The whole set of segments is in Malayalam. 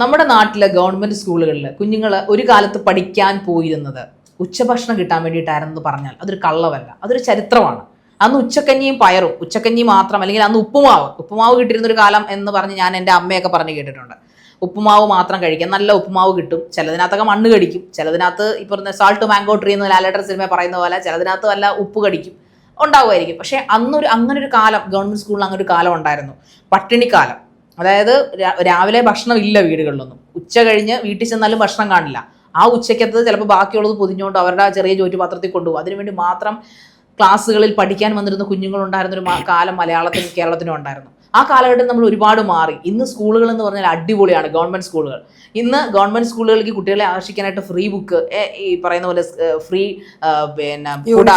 നമ്മുടെ നാട്ടിലെ ഗവൺമെന്റ് സ്കൂളുകളിൽ കുഞ്ഞുങ്ങൾ ഒരു കാലത്ത് പഠിക്കാൻ പോയിരുന്നത് ഉച്ചഭക്ഷണം കിട്ടാൻ വേണ്ടിയിട്ടായിരുന്നു പറഞ്ഞാൽ. അതൊരു കള്ളവല്ല. അതൊരു ചരിത്രമാണ്. അന്ന് ഉച്ചക്കഞ്ഞിയും പയറും ഉച്ചക്കഞ്ഞി മാത്രം അല്ലെങ്കിൽ അന്ന് ഉപ്പുമാവ് ഉപ്പുമാവ് കിട്ടിയിരുന്നൊരു കാലം എന്ന് പറഞ്ഞ് ഞാൻ എന്റെ അമ്മയൊക്കെ പറഞ്ഞ് കേട്ടിട്ടുണ്ട്. ഉപ്പുമാവ് മാത്രം കഴിക്കാം. നല്ല ഉപ്പുമാവ് കിട്ടും. ചിലതിനകത്തൊക്കെ മണ്ണ് കടിക്കും. ചിലതിനകത്ത് ഈ പറഞ്ഞ സാൾട്ട് മാംഗോ ട്രീ എന്ന് ലാലേട്ടർ സിനിമ പറയുന്ന പോലെ ചിലതിനകത്ത് വല്ല ഉപ്പ് കടിക്കും. ഉണ്ടാവുമായിരിക്കും. പക്ഷേ അന്നൊരു അങ്ങനൊരു കാലം ഗവൺമെന്റ് സ്കൂളിൽ അങ്ങനൊരു കാലം ഉണ്ടായിരുന്നു. പട്ടിണിക്കാലം. അതായത് രാവിലെ ഭക്ഷണം ഇല്ല വീടുകളിലൊന്നും. ഉച്ച കഴിഞ്ഞ് വീട്ടിൽ ചെന്നാലും ഭക്ഷണം കാണില്ല. ആ ഉച്ചയ്ക്കത്തത് ചിലപ്പോൾ ബാക്കിയുള്ളത് പൊതിഞ്ഞുകൊണ്ട് അവരുടെ ആ ചെറിയ ചോറ്റുപാത്രത്തിൽ കൊണ്ടുപോകും. അതിനുവേണ്ടി മാത്രം ക്ലാസ്സുകളിൽ പഠിക്കാൻ വന്നിരുന്ന കുഞ്ഞുങ്ങളുണ്ടായിരുന്ന ഒരു കാലം മലയാളത്തിനും കേരളത്തിനും ഉണ്ടായിരുന്നു. ആ കാലഘട്ടം നമ്മൾ ഒരുപാട് മാറി. ഇന്ന് സ്കൂളുകൾ എന്ന് പറഞ്ഞാൽ അടിപൊളിയാണ് ഗവൺമെന്റ് സ്കൂളുകൾ. ഇന്ന് ഗവൺമെന്റ് സ്കൂളുകളിലേക്ക് കുട്ടികളെ ആകർഷിക്കാനായിട്ട് ഫ്രീ ബുക്ക് ഈ പറയുന്ന പോലെ ഫ്രീ പിന്നെ കുട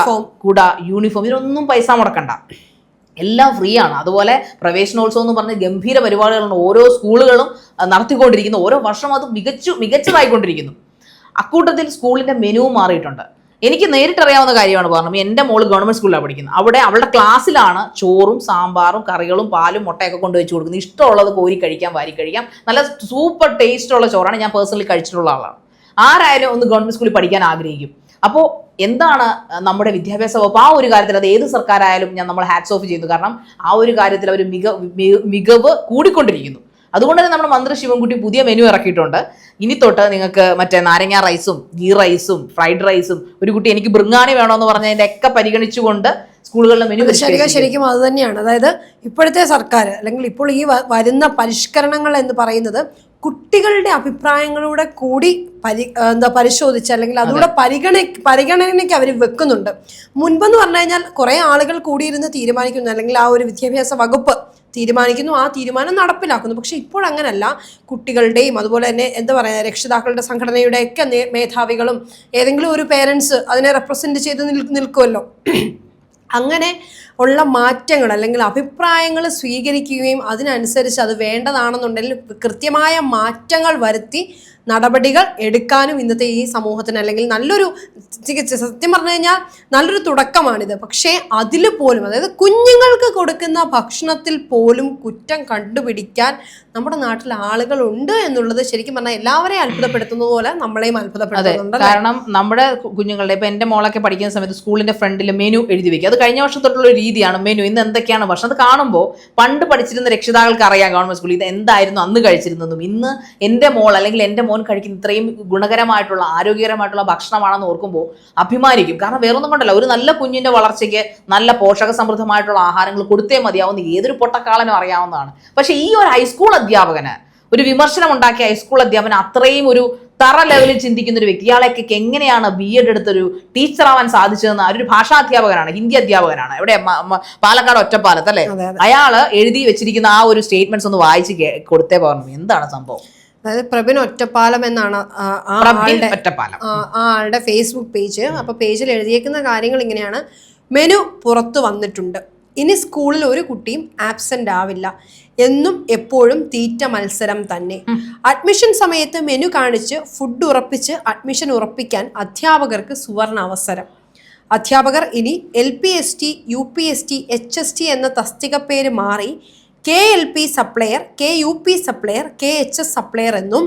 കുട യൂണിഫോം ഇതിനൊന്നും പൈസ മുടക്കണ്ട. എല്ലാം ഫ്രീ ആണ്. അതുപോലെ പ്രവേശനോത്സവം എന്ന് പറഞ്ഞ ഗംഭീര പരിപാടികളാണ് ഓരോ സ്കൂളുകളും നടത്തിക്കൊണ്ടിരിക്കുന്നു. ഓരോ വർഷം അത് മികച്ചു മികച്ചതായിക്കൊണ്ടിരിക്കുന്നു. അക്കൂട്ടത്തിൽ സ്കൂളിന്റെ മെനു മാറിയിട്ടുണ്ട്. എനിക്ക് നേരിട്ടറിയാവുന്ന കാര്യമാണ് പറഞ്ഞത്. എന്റെ മോൾ ഗവൺമെന്റ് സ്കൂളിലാണ് പഠിക്കുന്നത്. അവിടെ അവളുടെ ക്ലാസ്സിലാണ് ചോറും സാമ്പാറും കറികളും പാലും മുട്ടയൊക്കെ കൊണ്ട് വെച്ച് കൊടുക്കുന്നത്. ഇഷ്ടമുള്ളത് കോരി കഴിക്കാം വാരി കഴിക്കാം. നല്ല സൂപ്പർ ടേസ്റ്റുള്ള ചോറാണ് ഞാൻ പേഴ്സണലി കഴിച്ചിട്ടുള്ള ആളാണ്. ആരായാലും ഒന്ന് ഗവൺമെന്റ് സ്കൂളിൽ പഠിക്കാൻ ആഗ്രഹിക്കും. അപ്പോൾ എന്താണ് നമ്മുടെ വിദ്യാഭ്യാസ വകുപ്പ്? ആ ഒരു കാര്യത്തിൽ അത് ഏത് സർക്കാരായാലും ഞാൻ നമ്മൾ ഹാറ്റ്സ് ഓഫ് ചെയ്യുന്നു. കാരണം ആ ഒരു കാര്യത്തിൽ അവർ മിക മികവ് കൂടിക്കൊണ്ടിരിക്കുന്നു. അതുകൊണ്ട് തന്നെ നമ്മുടെ മന്ത്രി ശിവൻകുട്ടി പുതിയ മെനു ഇറക്കിയിട്ടുണ്ട്. ഇനി തൊട്ട് നിങ്ങൾക്ക് മറ്റേ നാരങ്ങ റൈസും ഗീ റൈസും ഫ്രൈഡ് റൈസും ഒരു കുട്ടി എനിക്ക് ബൃങ്ങാണി വേണമെന്ന് പറഞ്ഞതിന്റെ ഒക്കെ പരിഗണിച്ചുകൊണ്ട് സ്കൂളുകളിലെ മെനു ശരിക്കും ശരിക്കും അത് തന്നെയാണ്. അതായത് ഇപ്പോഴത്തെ സർക്കാർ അല്ലെങ്കിൽ ഇപ്പോൾ ഈ വരുന്ന പരിഷ്കരണങ്ങൾ എന്ന് പറയുന്നത് കുട്ടികളുടെ അഭിപ്രായങ്ങളൂടെ കൂടി പരി എന്താ പരിശോധിച്ച് അല്ലെങ്കിൽ അതുകൂടെ പരിഗണ പരിഗണനയ്ക്ക് അവർ വെക്കുന്നുണ്ട്. മുൻപെന്ന് പറഞ്ഞു കഴിഞ്ഞാൽ കുറേ ആളുകൾ കൂടിയിരുന്ന് തീരുമാനിക്കുന്നു. അല്ലെങ്കിൽ ആ ഒരു വിദ്യാഭ്യാസ വകുപ്പ് തീരുമാനിക്കുന്നു. ആ തീരുമാനം നടപ്പിലാക്കുന്നു. പക്ഷേ ഇപ്പോൾ അങ്ങനല്ല. കുട്ടികളുടെയും അതുപോലെ തന്നെ എന്താ പറയുക രക്ഷിതാക്കളുടെ സംഘടനയുടെയൊക്കെ ഒക്കെ മേധാവികളും ഏതെങ്കിലും ഒരു പേരൻസ് അതിനെ റെപ്രസെന്റ് ചെയ്ത് നിൽ നിൽക്കുമല്ലോ. അങ്ങനെ ഉള്ള മാറ്റങ്ങൾ അല്ലെങ്കിൽ അഭിപ്രായങ്ങൾ സ്വീകരിക്കുകയും അതിനനുസരിച്ച് അത് വേണ്ടതാണെന്നുണ്ടെങ്കിൽ കൃത്യമായ മാറ്റങ്ങൾ വരുത്തി നടപടികൾ എടുക്കാനും ഇന്നത്തെ ഈ സമൂഹത്തിന് അല്ലെങ്കിൽ നല്ലൊരു ചികിത്സ സത്യം പറഞ്ഞു കഴിഞ്ഞാൽ നല്ലൊരു തുടക്കമാണിത്. പക്ഷേ അതിൽ പോലും അതായത് കുഞ്ഞുങ്ങൾക്ക് കൊടുക്കുന്ന ഭക്ഷണത്തിൽ പോലും കുറ്റം കണ്ടുപിടിക്കാൻ നമ്മുടെ നാട്ടിൽ ആളുകൾ ഉണ്ട് എന്നുള്ളത് ശരിക്കും പറഞ്ഞാൽ എല്ലാവരെയും അത്ഭുതപ്പെടുത്തുന്ന പോലെ നമ്മളെയും അതെ. അത്ഭുതപ്പെടുത്തുന്നുണ്ട് കാരണം നമ്മുടെ കുഞ്ഞുങ്ങളുടെ ഇപ്പൊ എന്റെ മോളൊക്കെ പഠിക്കുന്ന സമയത്ത് സ്കൂളിന്റെ ഫ്രണ്ടിൽ മെനു എഴുതി വെക്കുക അത് കഴിഞ്ഞ വർഷം തൊട്ടുള്ള ഒരു രീതിയാണ് മെനു ഇന്ന് എന്തൊക്കെയാണ് ഭക്ഷണം? അത് കാണുമ്പോൾ പണ്ട് പഠിച്ചിരുന്ന രക്ഷിതാക്കൾക്ക് അറിയാം ഗവൺമെന്റ് സ്കൂളിൽ ഇത് എന്തായിരുന്നു അന്ന് കഴിച്ചിരുന്നതും. ഇന്ന് എന്റെ മോൾ അല്ലെങ്കിൽ എന്റെ മോൻ കഴിക്കുന്ന ഇത്രയും ഗുണകരമായിട്ടുള്ള ആരോഗ്യകരമായിട്ടുള്ള ഭക്ഷണമാണെന്ന് ഓർക്കുമ്പോൾ അഭിമാനിക്കും. കാരണം വേറൊന്നും കൊണ്ടല്ല ഒരു നല്ല കുഞ്ഞിന്റെ വളർച്ചയ്ക്ക് നല്ല പോഷക സമൃദ്ധമായിട്ടുള്ള ആഹാരങ്ങൾ കൊടുത്തേ മതിയാവുന്ന ഏതൊരു പൊട്ടക്കാളനും അറിയാവുന്നതാണ്. പക്ഷേ ഈ ഒരു ഹൈസ്കൂൾ അധ്യാപകന് ഒരു വിമർശനം ഉണ്ടാക്കിയ ഹൈസ്കൂൾ അധ്യാപനം അത്രയും ഒരു തറ ലെവലിൽ ചിന്തിക്കുന്ന ഒരു വ്യക്തി. ഇയാളെയൊക്കെ എങ്ങനെയാണ് ബി എഡ് എടുത്തൊരു ടീച്ചർ ആവാൻ സാധിച്ചതെന്ന് ഒരു ഭാഷാ അധ്യാപകനാണ് ഹിന്ദി അധ്യാപകനാണ്. എവിടെ? പാലക്കാട് ഒറ്റപ്പാലത്ത് അല്ലെ. അയാൾ എഴുതി വെച്ചിരിക്കുന്ന ആ ഒരു സ്റ്റേറ്റ്മെന്റ്സ് ഒന്ന് വായിച്ച് കൊടുത്തേ പറഞ്ഞു. എന്താണ് സംഭവം? അതായത് പ്രബിൻ ഒറ്റപ്പാലം എന്നാണ് ആ ആളുടെ ഫേസ്ബുക്ക് പേജ് അപ്പൊ പേജിൽ എഴുതിയേക്കുന്ന കാര്യങ്ങൾ ഇങ്ങനെയാണ്. മെനു പുറത്തു വന്നിട്ടുണ്ട്. ഇനി സ്കൂളിൽ ഒരു കുട്ടിയും ആബ്സെന്റ് ആവില്ല. എന്നും എപ്പോഴും തീറ്റ മത്സരം തന്നെ. അഡ്മിഷൻ സമയത്ത് മെനു കാണിച്ച് ഫുഡ് ഉറപ്പിച്ച് അഡ്മിഷൻ ഉറപ്പിക്കാൻ അധ്യാപകർക്ക് സുവർണ അവസരം. അധ്യാപകർ ഇനി L P S T U P S T H S T എന്ന തസ്തിക പേര് മാറി K L P supplier K U P supplier K H S supplier എന്നും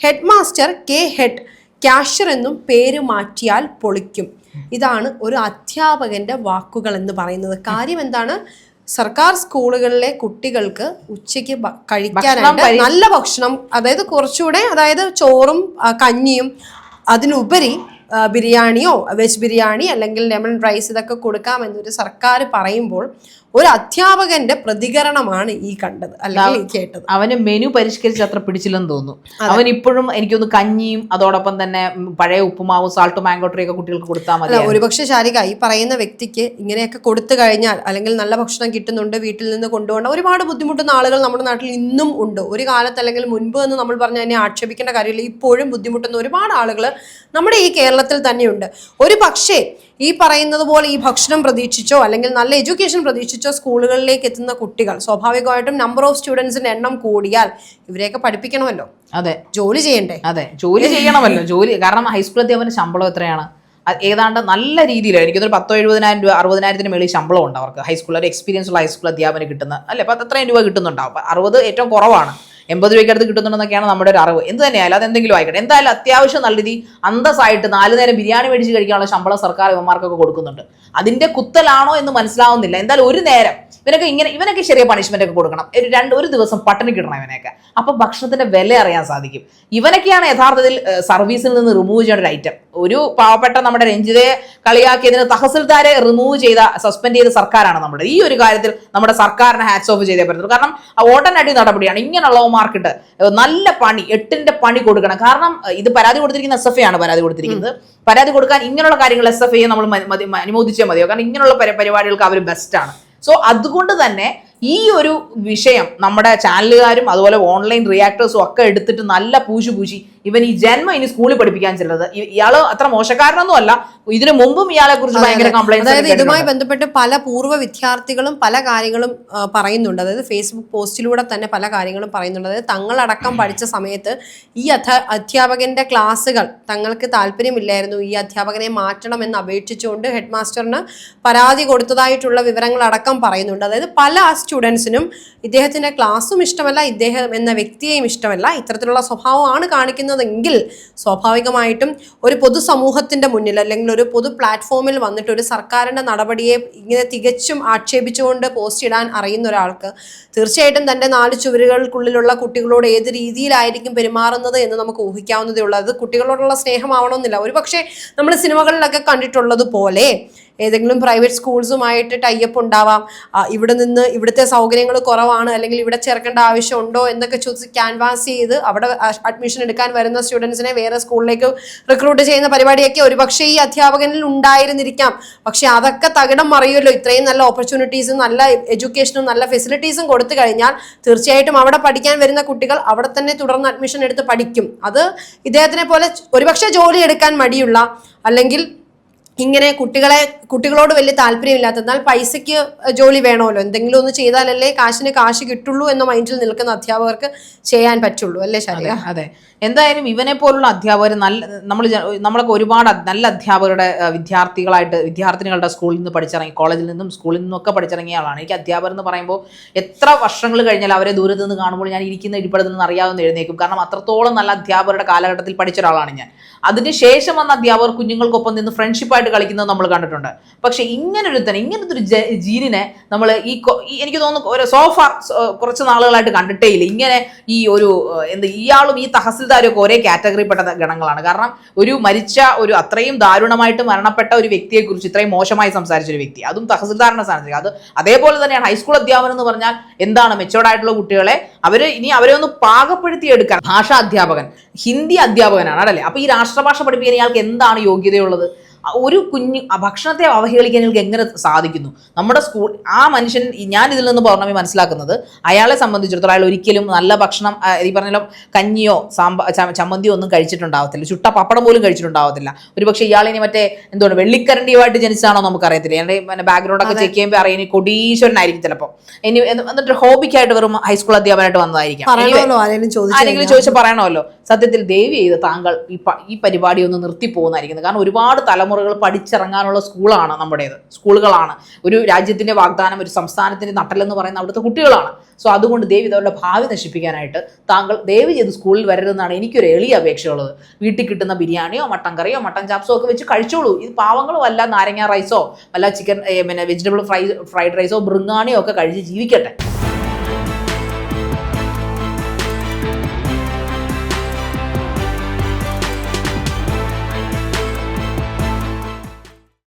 head master K head cashier എന്നും പേര് മാറ്റിയാൽ പൊളിക്കും. ഇതാണ് ഒരു അധ്യാപകന്റെ വാക്കുകൾ എന്ന് പറയുന്നത്. കാര്യം എന്താണ്? സർക്കാർ സ്കൂളുകളിലെ കുട്ടികൾക്ക് ഉച്ചയ്ക്ക് കഴിക്കാനായിട്ട് നല്ല ഭക്ഷണം അതായത് കുറച്ചുകൂടെ അതായത് ചോറും കഞ്ഞിയും അതിനുപരി ബിരിയാണിയോ വെജ് ബിരിയാണി അല്ലെങ്കിൽ ലെമൺ റൈസ് ഇതൊക്കെ കൊടുക്കാമെന്നൊരു സർക്കാർ പറയുമ്പോൾ ഒരു അധ്യാപകന്റെ പ്രതികരണമാണ് ഈ കണ്ടത് അല്ലെങ്കിൽ കേട്ടത്. അവന് മെനു പരിഷ്കരിച്ച് അത്ര പിടിച്ചില്ലെന്ന് തോന്നുന്നു. അവൻ ഇപ്പോഴും എനിക്കൊന്ന് കഞ്ഞിയും അതോടൊപ്പം തന്നെ പഴയ ഉപ്പുമാവും സാൾട്ട് മാങ്കോട്ടറി ഒക്കെ കുട്ടികൾക്ക് കൊടുത്താൽ മതി ഒരുപക്ഷെ ശാരിക ഈ പറയുന്ന വ്യക്തിക്ക് ഇങ്ങനെയൊക്കെ കൊടുത്തു കഴിഞ്ഞാൽ അല്ലെങ്കിൽ നല്ല ഭക്ഷണം കിട്ടുന്നുണ്ട് വീട്ടിൽ നിന്ന് കൊണ്ടുപോകേണ്ട ഒരുപാട് ബുദ്ധിമുട്ടുന്ന ആളുകൾ നമ്മുടെ നാട്ടിൽ ഇന്നും ഉണ്ട്. ഒരു കാലത്ത് അല്ലെങ്കിൽ മുൻപ് എന്ന് നമ്മൾ പറഞ്ഞ അതിനെ ആക്ഷേപിക്കേണ്ട കാര്യമില്ല. ഇപ്പോഴും ബുദ്ധിമുട്ടുന്ന ഒരുപാട് ആളുകൾ നമ്മുടെ ഈ കേരളത്തിൽ തന്നെയുണ്ട്. ഒരു പക്ഷേ ഈ പറയുന്നത് പോലെ ഈ ഭക്ഷണം പ്രതീക്ഷിച്ചോ അല്ലെങ്കിൽ നല്ല എഡ്യൂക്കേഷൻ പ്രതീക്ഷിച്ചോ സ്കൂളുകളിലേക്ക് എത്തുന്ന കുട്ടികൾ സ്വാഭാവികമായിട്ടും നമ്പർ ഓഫ് സ്റ്റുഡൻസിന്റെ എണ്ണം കൂടിയാൽ ഇവരെയൊക്കെ പഠിപ്പിക്കണമല്ലോ. അതെ. ജോലി ചെയ്യണ്ടേ? അതെ. ജോലി ചെയ്യണമല്ലോ. ജോലി കാരണം ഹൈസ്കൂൾ അധ്യാപന ശമ്പളം എത്രയാണ്? ഏതാണ്ട് നല്ല രീതിയിൽ എനിക്കൊരു പത്തോ എഴുപതിനായിരം രൂപ അറുപതിനായിരത്തിന് മേളിൽ ശമ്പളം ഉണ്ട് അവർക്ക്. ഹൈസ്കൂൾ ഒരു എക്സ്പീരിയൻസ് ഉള്ള ഹൈസ്കൂൾ അധ്യാപനം കിട്ടുന്ന അല്ലെ? അപ്പം അത്രയും രൂപ കിട്ടുന്നുണ്ടാവും. അറുപത് ഏറ്റവും കുറവാണ്. എൺപത് രൂപയ്ക്ക് അടുത്ത് കിട്ടുന്നുണ്ടെന്നൊക്കെയാണ് നമ്മുടെ ഒരു അറിവ്. എന്ത് തന്നെയായാലും അതെന്തെങ്കിലും ആയിക്കോട്ടെ. എന്തായാലും അത്യാവശ്യം നല്ല രീതി അന്തസ്സായിട്ട് നാല് നേരം ബിരിയാണി മേടിച്ച് കഴിക്കാനുള്ള ശമ്പളം സർക്കാർ ഇവന്മാർക്കൊക്കെ കൊടുക്കുന്നുണ്ട്. അതിന്റെ കുത്തലാണോ എന്ന് മനസ്സിലാവുന്നില്ല. എന്തായാലും ഒരു നേരം ഇവനൊക്കെ ഇങ്ങനെ ഇവനൊക്കെ ചെറിയ പണിഷ്മെന്റ് ഒക്കെ കൊടുക്കണം. ഒരു രണ്ട് ഒരു ദിവസം പട്ടിണി കിട്ടണം ഇവനെയൊക്കെ. അപ്പൊ ഭക്ഷണത്തിന്റെ വില അറിയാൻ സാധിക്കും. ഇവനൊക്കെയാണ് യഥാർത്ഥത്തിൽ സർവീസിൽ നിന്ന് റിമൂവ് ചെയ്യേണ്ട ഒരു ഐറ്റം ഒരു പാവപ്പെട്ട നമ്മുടെ രഞ്ജിതയെ കളിയാക്കിയതിന് തഹസിൽദാരെ റിമൂവ് ചെയ്ത സസ്പെൻഡ് ചെയ്ത സർക്കാരാണ് നമ്മുടെ. ഈ ഒരു കാര്യത്തിൽ നമ്മുടെ സർക്കാരിനെ ഹാറ്റ്സ് ഓഫ് ചെയ്തേ പറ്റുന്നു കാരണം ഓട്ടനടി നടപടിയാണ്. ഇങ്ങനെയുള്ള ഇങ്ങനെയുള്ളവന്മാർക്കിട്ട് നല്ല പണി എട്ടിന്റെ പണി കൊടുക്കണം. കാരണം ഇത് പരാതി കൊടുത്തിരിക്കുന്ന എസ് എഫ് ആണ് പരാതി കൊടുത്തിരിക്കുന്നത്. പരാതി കൊടുക്കാൻ ഇങ്ങനെയുള്ള കാര്യങ്ങൾ എസ് എഫ് ഐ നമ്മൾ അനുമോദിച്ചേ മതിയോ? കാരണം ഇങ്ങനെയുള്ള പരി- പരിപാടികൾക്ക് അവർ ബെസ്റ്റാണ് സോ അതുകൊണ്ട് തന്നെ ഈ ഒരു വിഷയം നമ്മുടെ ചാനലുകാരും അതുപോലെ ഓൺലൈൻ റിയാക്ടേഴ്സും ഒക്കെ എടുത്തിട്ട് നല്ല പൂശി പൂശി ഇവൻ ഈ ജന്മം ഇനി സ്കൂളിൽ പഠിപ്പിക്കാൻ ചെല്ലുന്നത്. ഇയാൾ അത്ര മോശക്കാരനൊന്നും അല്ല ഇതിനു മുമ്പും ഇയാളെ കുറിച്ച് ഭയങ്കര അതായത് ഇതുമായി ബന്ധപ്പെട്ട് പല പൂർവ വിദ്യാർത്ഥികളും പല കാര്യങ്ങളും പറയുന്നുണ്ട്. അതായത് ഫേസ്ബുക്ക് പോസ്റ്റിലൂടെ തന്നെ പല കാര്യങ്ങളും പറയുന്നുണ്ട്. അതായത് തങ്ങളടക്കം പഠിച്ച സമയത്ത് ഈ അധ അധ്യാപകന്റെ ക്ലാസ്സുകൾ തങ്ങൾക്ക് താല്പര്യമില്ലായിരുന്നു. ഈ അധ്യാപകനെ മാറ്റണം എന്ന് അപേക്ഷിച്ചുകൊണ്ട് ഹെഡ് മാസ്റ്ററിന് പരാതി കൊടുത്തതായിട്ടുള്ള വിവരങ്ങൾ അടക്കം പറയുന്നുണ്ട്. അതായത് പല സ്റ്റുഡൻസിനും ഇദ്ദേഹത്തിന്റെ ക്ലാസ്സും ഇഷ്ടമല്ല ഇദ്ദേഹം എന്ന വ്യക്തിയെയും ഇഷ്ടമല്ല. ഇത്തരത്തിലുള്ള സ്വഭാവമാണ് കാണിക്കുന്നതെങ്കിൽ സ്വാഭാവികമായിട്ടും ഒരു പൊതുസമൂഹത്തിന്റെ മുന്നിൽ അല്ലെങ്കിൽ ഒരു പൊതു പ്ലാറ്റ്ഫോമിൽ വന്നിട്ട് ഒരു സർക്കാരിന്റെ നടപടിയെ ഇങ്ങനെ തികച്ചും ആക്ഷേപിച്ചുകൊണ്ട് പോസ്റ്റ് ഇടാൻ അറിയുന്ന ഒരാൾക്ക് തീർച്ചയായിട്ടും തന്റെ നാല് ചുവരുകൾക്കുള്ളിലുള്ള കുട്ടികളോട് ഏത് രീതിയിലായിരിക്കും പെരുമാറുന്നത് എന്ന് നമുക്ക് ഊഹിക്കാവുന്നതേ ഉള്ളൂ. അത് കുട്ടികളോടുള്ള സ്നേഹമാവണമെന്നില്ല. ഒരു പക്ഷേ നമ്മൾ സിനിമകളിലൊക്കെ കണ്ടിട്ടുള്ളത് പോലെ ഏതെങ്കിലും പ്രൈവറ്റ് സ്കൂൾസുമായിട്ട് ടൈപ്പ് ഉണ്ടാവാം. ഇവിടെ നിന്ന് ഇവിടുത്തെ സൗകര്യങ്ങൾ കുറവാണ് അല്ലെങ്കിൽ ഇവിടെ ചേർക്കേണ്ട ആവശ്യമുണ്ടോ എന്നൊക്കെ ചോദിച്ച് ക്യാൻവാസ് ചെയ്ത് അവിടെ അഡ്മിഷൻ എടുക്കാൻ വരുന്ന സ്റ്റുഡൻസിനെ വേറെ സ്കൂളിലേക്ക് റിക്രൂട്ട് ചെയ്യുന്ന പരിപാടിയൊക്കെ ഒരുപക്ഷെ ഈ അധ്യാപകനിൽ ഉണ്ടായിരുന്നിരിക്കാം. പക്ഷെ അതൊക്കെ തകിടം മറിയുമല്ലോ. ഇത്രയും നല്ല ഓപ്പർച്യൂണിറ്റീസും നല്ല എഡ്യൂക്കേഷനും നല്ല ഫെസിലിറ്റീസും കൊടുത്തു കഴിഞ്ഞാൽ തീർച്ചയായിട്ടും അവിടെ പഠിക്കാൻ വരുന്ന കുട്ടികൾ അവിടെ തന്നെ തുടർന്ന് അഡ്മിഷൻ എടുത്ത് പഠിക്കും. അത് ഇദ്ദേഹത്തിനെ പോലെ ഒരുപക്ഷെ ജോലി എടുക്കാൻ മടിയുള്ള അല്ലെങ്കിൽ ഇങ്ങനെ കുട്ടികളെ കുട്ടികളോട് വലിയ താല്പര്യമില്ലാത്ത എന്നാൽ പൈസയ്ക്ക് ജോലി വേണമല്ലോ. എന്തെങ്കിലും ഒന്ന് ചെയ്താലല്ലേ കാശിന് കാശ് കിട്ടുള്ളൂ എന്ന മൈൻഡിൽ നിൽക്കുന്ന അധ്യാപകർക്ക് ചെയ്യാൻ പറ്റുള്ളൂ. അല്ലേ ശരി അതെ. എന്തായാലും ഇവനെ പോലുള്ള അധ്യാപകർ നല്ല നമ്മൾ നമ്മളൊക്കെ ഒരുപാട് നല്ല അധ്യാപകരുടെ വിദ്യാർത്ഥികളായിട്ട് വിദ്യാർത്ഥിനികളുടെ സ്കൂളിൽ നിന്ന് പഠിച്ചിറങ്ങി കോളേജിൽ നിന്നും സ്കൂളിൽ നിന്നും ഒക്കെ പഠിച്ചിറങ്ങിയ ആളാണ്. എനിക്ക് അധ്യാപകർ എന്ന് പറയുമ്പോൾ എത്ര വർഷങ്ങൾ കഴിഞ്ഞാൽ അവരെ ദൂരത്ത് നിന്ന് കാണുമ്പോൾ ഞാൻ ഇരിക്കുന്ന ഇരിപ്പിടത്തിൽ നിന്ന് അറിയാവുന്ന എഴുന്നേക്കും കാരണം അത്രത്തോളം നല്ല അധ്യാപകരുടെ കാലഘട്ടത്തിൽ പഠിച്ച ഒരാളാണ് ഞാൻ. അതിന് ശേഷം വന്ന അധ്യാപകർ കുഞ്ഞുങ്ങൾക്കൊപ്പം നിന്ന് ഫ്രണ്ട്ഷിപ്പായിട്ട് കളിക്കുന്നത് നമ്മൾ കണ്ടിട്ടുണ്ട്. പക്ഷെ ഇങ്ങനെ തന്നെ ഇങ്ങനത്തെ ഒരു ജീനിനെ നമ്മൾ ഈ എനിക്ക് തോന്നുന്നു ഒരു സോഫ കുറച്ച് നാളുകളായിട്ട് കണ്ടിട്ടേ ഇല്ല. ഇങ്ങനെ ഈ ഒരു എന്ത് ഇയാളും ഈ തഹസിൽദാരും ഒക്കെ ഒരേ കാറ്റഗറിപ്പെട്ട ഗണങ്ങളാണ്. കാരണം ഒരു മരിച്ച ഒരു അത്രയും ദാരുണമായിട്ട് മരണപ്പെട്ട ഒരു വ്യക്തിയെ കുറിച്ച് ഇത്രയും മോശമായി സംസാരിച്ച ഒരു വ്യക്തി. അതും തഹസിൽദാറിന്റെ സ്ഥാനത്തേക്ക്. അത് അതേപോലെ തന്നെയാണ് ഹൈസ്കൂൾ അധ്യാപനം എന്ന് പറഞ്ഞാൽ എന്താണ് മെച്ചോർഡ് ആയിട്ടുള്ള കുട്ടികളെ അവർ ഇനി അവരെ ഒന്ന് പാകപ്പെടുത്തി എടുക്കാൻ. ഭാഷാ അധ്യാപകൻ ഹിന്ദി അധ്യാപകനാണ് അല്ലേ അപ്പൊ ഈ രാഷ്ട്രഭാഷ പഠിപ്പിക്കാൻ ഇയാൾക്ക് എന്താണ് യോഗ്യതയുള്ളത്? ഒരു കുഞ്ഞ് ഭക്ഷണത്തെ അവഹേളിക്കാൻ എങ്ങനെ സാധിക്കുന്നു? നമ്മുടെ സ്കൂൾ ആ മനുഷ്യൻ ഞാൻ ഇതിൽ നിന്ന് പൗർണമി മനസ്സിലാക്കുന്നത് അയാളെ സംബന്ധിച്ചിടത്തോളം അയാൾ ഒരിക്കലും നല്ല ഭക്ഷണം ഈ പറഞ്ഞാലും കഞ്ഞിയോ സാമ്പാ ചമ്മന്തിയോ ഒന്നും കഴിച്ചിട്ടുണ്ടാവത്തില്ല. ചുട്ട പപ്പടം പോലും കഴിച്ചിട്ടുണ്ടാവത്തില്ല. ഒരു പക്ഷേ ഇയാളിനി മറ്റേ എന്തുകൊണ്ട് വെള്ളിക്കരണ്ടിയുമായിട്ട് ജനിച്ചാണോ നമുക്കറിയത്തില്ല. എന്റെ ബാക്ക്ഗ്രൗണ്ട് ഒക്കെ ചെക്ക് ചെയ്യുമ്പോൾ അറിയാൻ കൊടീശ്വരനായിരിക്കും ചിലപ്പോൾ ഇനി എന്ന് എന്നിട്ട് ഹോബിക്കായിട്ട് വെറും ഹൈസ്കൂൾ അധ്യാപനമായിട്ട് വന്നതായിരിക്കാം. ആരെങ്കിലും ചോദിച്ചാൽ പറയണമല്ലോ. സത്യത്തിൽ ദേവി ചെയ്ത് താങ്കൾ ഈ ഈ പരിപാടി ഒന്ന് നിർത്തി പോകുന്നതായിരിക്കുന്നത് കാരണം ഒരുപാട് തലമുറകൾ പഠിച്ചിറങ്ങാനുള്ള സ്കൂളാണ് നമ്മുടേത്. സ്കൂളുകളാണ്. ഒരു രാജ്യത്തിന്റെ വാഗ്ദാനം ഒരു സംസ്ഥാനത്തിന്റെ നട്ടലെന്ന് പറയുന്ന അവിടുത്തെ കുട്ടികളാണ്. സോ അതുകൊണ്ട് ദേവി അവരുടെ ഭാവി നശിപ്പിക്കാനായിട്ട് താങ്കൾ ദയവ് ചെയ്ത് സ്കൂളിൽ വരരുതെന്നാണ് എനിക്കൊരു എളിയ അപേക്ഷയുള്ളത്. വീട്ടിൽ കിട്ടുന്ന ബിരിയാണിയോ മട്ടൻ കറിയോ മട്ടൻ ചാപ്സോ ഒക്കെ വെച്ച് കഴിച്ചോളൂ. ഇത് പാവങ്ങളും അല്ല നാരങ്ങ റൈസോ അല്ല ചിക്കൻ പിന്നെ വെജിറ്റബിൾ ഫ്രൈ ഫ്രൈഡ് റൈസോ ബൃങ്ങാണിയോ ഒക്കെ കഴിച്ച് ജീവിക്കട്ടെ.